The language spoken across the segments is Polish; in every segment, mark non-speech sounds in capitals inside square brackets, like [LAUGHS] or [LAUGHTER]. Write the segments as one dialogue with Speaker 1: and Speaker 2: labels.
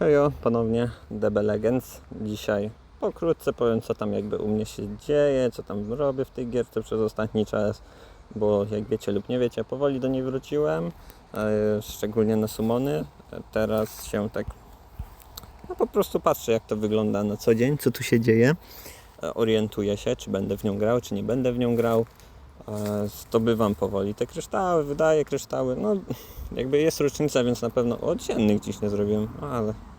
Speaker 1: Hejo, ponownie DB Legends. Dzisiaj pokrótce powiem co tam jakby u mnie się dzieje, co tam robię w tej gierce przez ostatni czas, bo jak wiecie lub nie wiecie, powoli do niej wróciłem, e, szczególnie na sumony. Teraz się tak no po prostu patrzę jak to wygląda na co dzień, co tu się dzieje. E, Orientuję się, czy będę w nią grał, czy nie będę w nią grał. E, Zdobywam powoli te kryształy, wydaję kryształy. No, jakby jest rocznica, więc na pewno oddziennych dziś nie zrobiłem, ale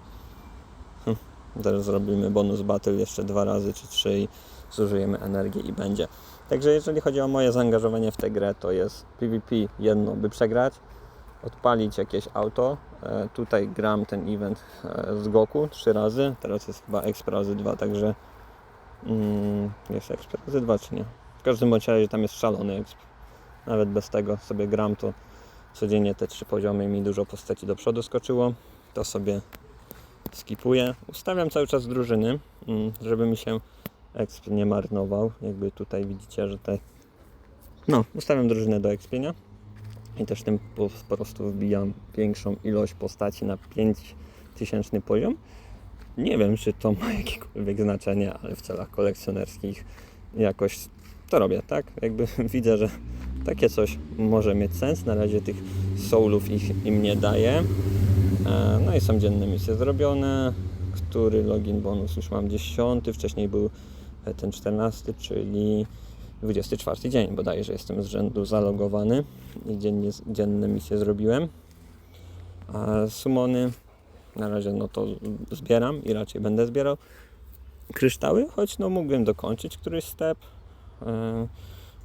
Speaker 1: teraz zrobimy bonus battle jeszcze dwa razy czy trzy i zużyjemy energię i będzie. Także jeżeli chodzi o moje zaangażowanie w tę grę, to jest PvP jedno, by przegrać, odpalić jakieś auto. E, tutaj gram ten event e, z Goku trzy razy, teraz jest chyba Exp razy dwa, także mm, jest Exp razy dwa czy nie? W każdym bądź razie tam jest szalony Exp. Nawet bez tego sobie gram, to codziennie te trzy poziomy mi dużo postaci do przodu skoczyło. To sobie skipuję. Ustawiam cały czas drużyny, mm, żeby mi się exp nie marnował. Jakby tutaj widzicie, że te... No, ustawiam drużynę do expienia i też tym po, prostu wbijam większą ilość postaci na 5000 poziom. Nie wiem, czy to ma [LAUGHS] jakiekolwiek znaczenie, ale w celach kolekcjonerskich jakoś to robię, tak? Jakby [LAUGHS] widzę, że takie coś może mieć sens. Na razie tych soulów ich, im nie daje. E, No i są dzienne misje zrobione. Który login bonus już mam 10. Wcześniej był e, ten 14, czyli 24 dzień bodajże że jestem z rzędu zalogowany i dziennie, dzienne misje zrobiłem. A sumony na razie no to zbieram i raczej będę zbierał kryształy, choć no mógłbym dokończyć któryś step. E,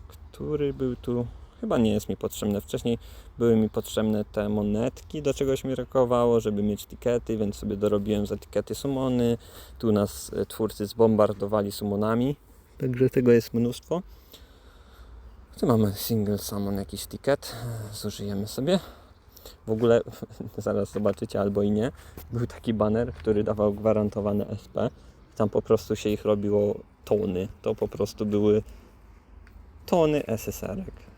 Speaker 1: który był tu, chyba nie jest mi potrzebny. Wcześniej były mi potrzebne te monetki, do czegoś mi brakowało, żeby mieć tikety, więc sobie dorobiłem za tikety sumony. Tu nas e, twórcy zbombardowali sumonami, także tego jest mnóstwo. Tu mamy single summon, jakiś ticket, zużyjemy sobie. W ogóle, [LAUGHS] zaraz zobaczycie albo i nie, był taki banner, który dawał gwarantowane SP. Tam po prostu się ich robiło tony. To po prostu były tony SSR-ek.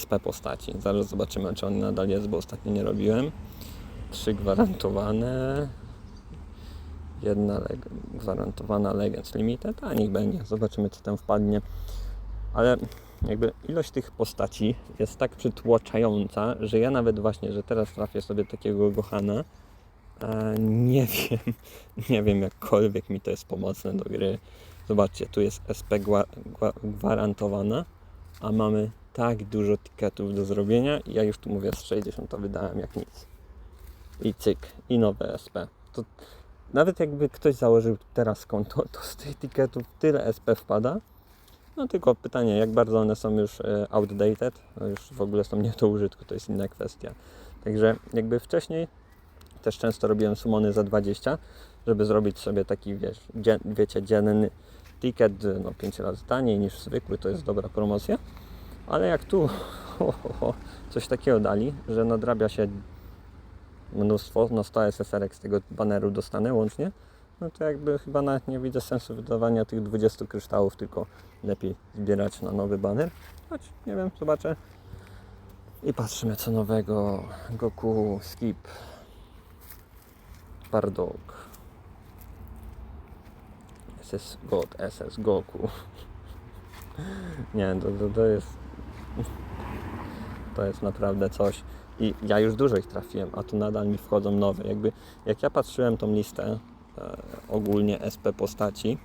Speaker 1: SP postaci. Zaraz zobaczymy, czy on nadal jest, bo ostatnio nie robiłem. Trzy gwarantowane. Jedna leg- gwarantowana Legends Limited, a niech będzie. Zobaczymy, co tam wpadnie. Ale jakby ilość tych postaci jest tak przytłaczająca, że ja nawet właśnie, że teraz trafię sobie takiego Gohana, nie [LAUGHS] wiem, nie wiem jakkolwiek mi to jest pomocne do gry. Zobaczcie, tu jest SP gwa, gwa, gwarantowana, a mamy tak dużo tiketów do zrobienia i ja już tu mówię z 60 to wydałem jak nic. I cyk, i nowe SP. To nawet jakby ktoś założył teraz konto, to z tych tiketów tyle SP wpada. No tylko pytanie, jak bardzo one są już e, outdated, no już w ogóle są nie do użytku, to jest inna kwestia. Także jakby wcześniej też często robiłem sumony za 20, żeby zrobić sobie taki, wiesz, wiecie, dzienny ticket, no 5 razy taniej niż zwykły, to jest dobra promocja. Ale jak tu [LAUGHS] ho, ho, ho, coś takiego dali, że nadrabia się mnóstwo, no 100 SSR z tego baneru dostanę łącznie, no to jakby chyba nawet nie widzę sensu wydawania tych 20 kryształów, tylko lepiej zbierać na nowy baner. Choć nie wiem, zobaczę. I patrzymy co nowego. Goku, Skip, Bardock, SS God, SS Goku. [LAUGHS] Nie, to, to, to jest to jest naprawdę coś. I ja już dużo ich trafiłem, a tu nadal mi wchodzą nowe. Jakby jak ja patrzyłem tą listę e, ogólnie SP postaci,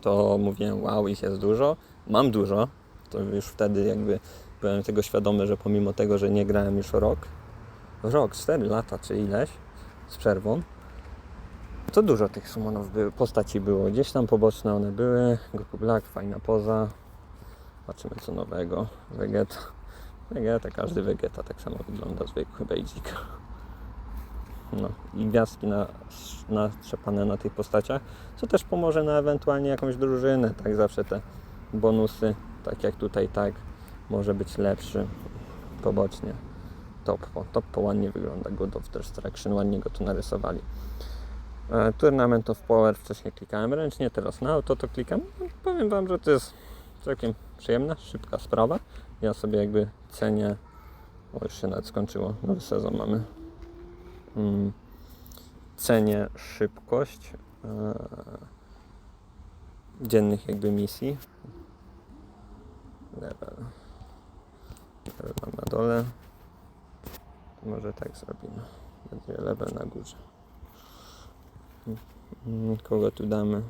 Speaker 1: to mówiłem, wow, ich jest dużo. Mam dużo. To już wtedy jakby byłem tego świadomy, że pomimo tego, że nie grałem już rok, rok, 4 lata czy ileś z przerwą, to dużo tych summonów było, postaci było. Gdzieś tam poboczne one były. Goku Black, fajna poza. Zobaczymy co nowego. Vegeta. Vegeta, każdy Vegeta tak samo wygląda, zwykły basic. No i gwiazdki na, natrzepane na tych postaciach, co też pomoże na ewentualnie jakąś drużynę, tak zawsze te bonusy, tak jak tutaj, tak, może być lepszy pobocznie. Top, top ładnie wygląda, God of Destruction, ładnie go tu narysowali. E, Tournament of Power wcześniej klikałem ręcznie, teraz na auto to klikam. No, Powiem Wam, że to jest całkiem przyjemna, szybka sprawa. Ja sobie jakby cenię, o już się nawet skończyło, nowy sezon mamy. Mm, cenię szybkość e, dziennych jakby misji. Level. Level mam na dole. Może tak zrobimy. Będzie level na górze. Kogo tu damy?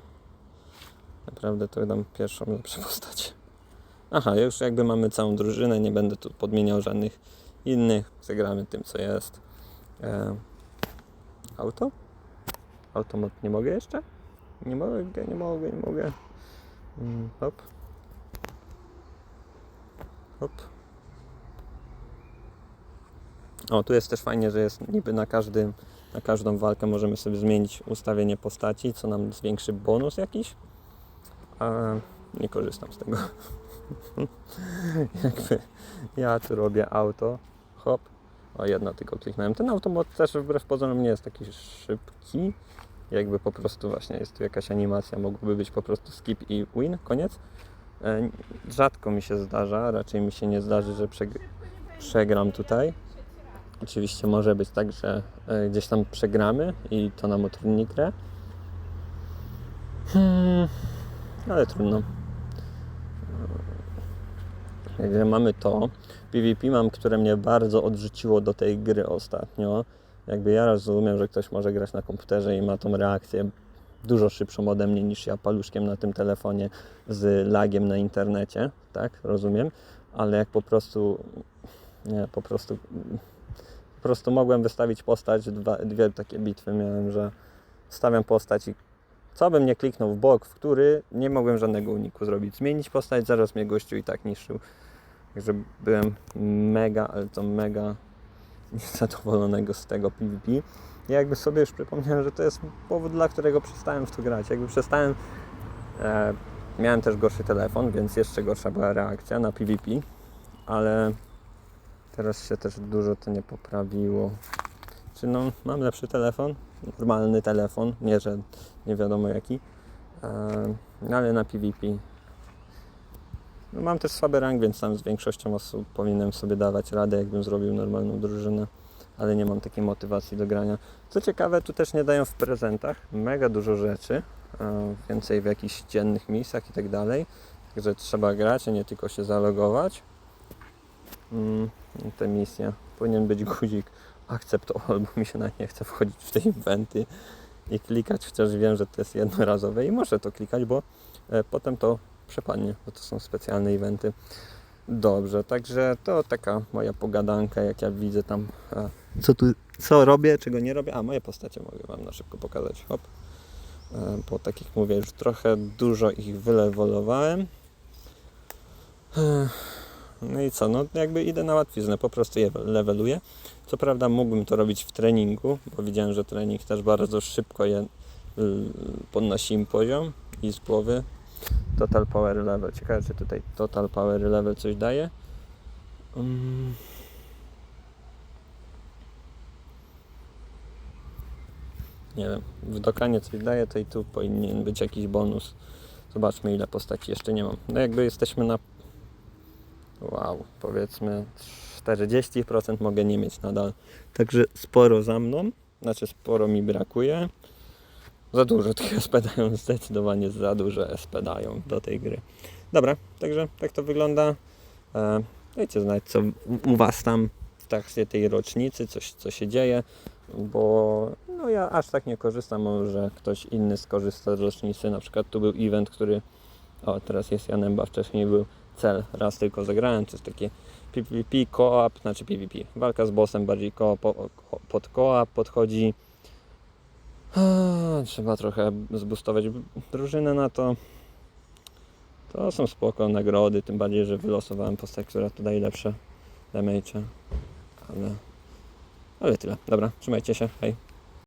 Speaker 1: Naprawdę to dam pierwszą lepszą postać. Aha, już jakby mamy całą drużynę, nie będę tu podmieniał żadnych innych. Zagramy tym, co jest. E, auto? Automat nie mogę jeszcze? Nie mogę, nie mogę, nie mogę. Mm, hop. Hop. O, tu jest też fajnie, że jest niby na każdym, na każdą walkę możemy sobie zmienić ustawienie postaci, co nam zwiększy bonus jakiś. A nie korzystam z tego. [LAUGHS] Jakby ja tu robię auto, hop, o jedno tylko kliknąłem. Ten automat też wbrew pozorom nie jest taki szybki. Jakby po prostu właśnie jest tu jakaś animacja, mogłoby być po prostu skip i win, koniec. E, Rzadko mi się zdarza, raczej mi się nie zdarzy, że przeg- przegram tutaj. Oczywiście może być tak, że e, gdzieś tam przegramy i to nam utrudni grę. Hmm, ale trudno. Także mamy to. PvP mam, które mnie bardzo odrzuciło do tej gry ostatnio. Jakby ja rozumiem, że ktoś może grać na komputerze i ma tą reakcję dużo szybszą ode mnie niż ja paluszkiem na tym telefonie z lagiem na internecie, tak? Rozumiem, ale jak po prostu nie, po prostu po prostu mogłem wystawić postać, dwa, dwie takie bitwy miałem, że stawiam postać i co bym nie kliknął w bok, w który, nie mogłem żadnego uniku zrobić. Zmienić postać, zaraz mnie gościu i tak niszczył. Także byłem mega, ale to mega [LAUGHS] niezadowolonego z tego PvP. Ja jakby sobie już przypomniałem, że to jest powód, dla którego przestałem w to grać. Jakby przestałem, e, miałem też gorszy telefon, więc jeszcze gorsza była reakcja na PvP, ale teraz się też dużo to nie poprawiło. Czy no, mam lepszy telefon, normalny telefon, nie, że nie wiadomo jaki, e, no ale na PvP no mam też słaby rank, więc tam z większością osób powinienem sobie dawać radę, jakbym zrobił normalną drużynę, ale nie mam takiej motywacji do grania. Co ciekawe, tu też nie dają w prezentach mega dużo rzeczy, e, więcej w jakichś dziennych misjach i tak dalej, także trzeba grać, a nie tylko się zalogować. Mm, te misje. Powinien być guzik akceptował, bo mi się nawet nie chce wchodzić w te eventy i klikać, chociaż wiem, że to jest jednorazowe i muszę to klikać, bo e, potem to przepadnie, bo to są specjalne eventy. Dobrze, także to taka moja pogadanka, jak ja widzę tam, e, co tu, co robię, czego nie robię. A, moje postacie mogę Wam na szybko pokazać, hop. E, Bo tak jak mówię, już trochę dużo ich wylewolowałem. No i co, no jakby idę na łatwiznę, po prostu je leveluję. Co prawda mógłbym to robić w treningu, bo widziałem, że trening też bardzo szybko je podnosi im poziom i z głowy. Total Power Level. Ciekawe, czy tutaj Total Power Level coś daje. Mm. Nie wiem, w dokanie coś daje, to i tu powinien być jakiś bonus. Zobaczmy ile postaci jeszcze nie mam. No jakby jesteśmy na wow, powiedzmy 40% mogę nie mieć nadal. Także sporo za mną, znaczy sporo mi brakuje. Za dużo [LAUGHS] tych SP zdecydowanie za dużo SP do tej gry. Dobra, także tak to wygląda. E, dajcie znać, co u- u Was tam w trakcie tej rocznicy, coś, co się dzieje, bo no ja aż tak nie korzystam, może ktoś inny skorzysta z rocznicy. Na przykład tu był event, który, o teraz jest Janemba, wcześniej był cel, raz tylko zagrałem, to jest takie PvP, co-op, znaczy PvP, walka z bossem bardziej ko po, pod co-op podchodzi. Eee, Trzeba trochę zbustować drużynę na to. To są spoko nagrody, tym bardziej, że wylosowałem postać, która tu daje lepsze damage. Ale, ale tyle. Dobra, trzymajcie się, hej.